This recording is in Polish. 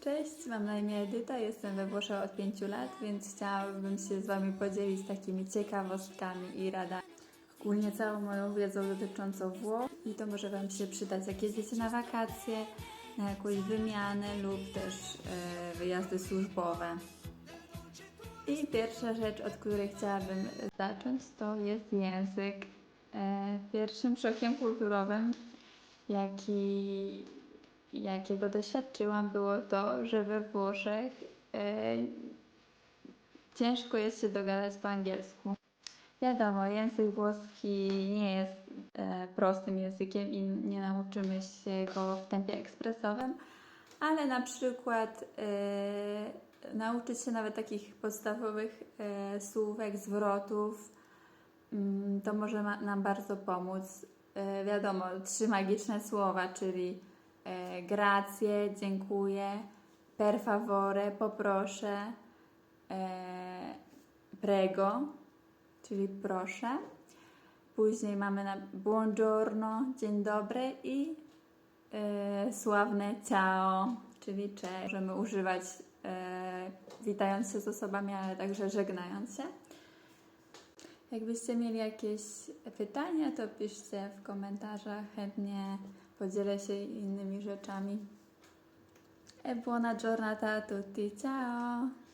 Cześć, mam na imię Edyta, jestem we Włoszech od 5 lat, więc chciałabym się z Wami podzielić takimi ciekawostkami i radami. Ogólnie całą moją wiedzą dotyczącą Włoch i to może Wam się przydać, jak jedziecie na wakacje, na jakąś wymianę lub też e, wyjazdy służbowe. I pierwsza rzecz, od której chciałabym zacząć, to jest język. E, pierwszym szokiem kulturowym, jaki, jakiego doświadczyłam, było to, że we Włoszech e, ciężko jest się dogadać po angielsku. Wiadomo, język włoski nie jest e, prostym językiem i nie nauczymy się go w tempie ekspresowym, ale na przykład e, nauczyć się nawet takich podstawowych e, słówek, zwrotów, mm, to może nam bardzo pomóc. E, wiadomo, trzy magiczne słowa, czyli e, grazie, dziękuję, per favore, poproszę, e, prego, czyli proszę. Później mamy na buongiorno, dzień dobry i e, sławne ciao, czyli cześć. Możemy używać e, witając się z osobami, ale także żegnając się. Jakbyście mieli jakieś pytania, to piszcie w komentarzach. Chętnie podzielę się innymi rzeczami. E buona giornata a tutti. Ciao!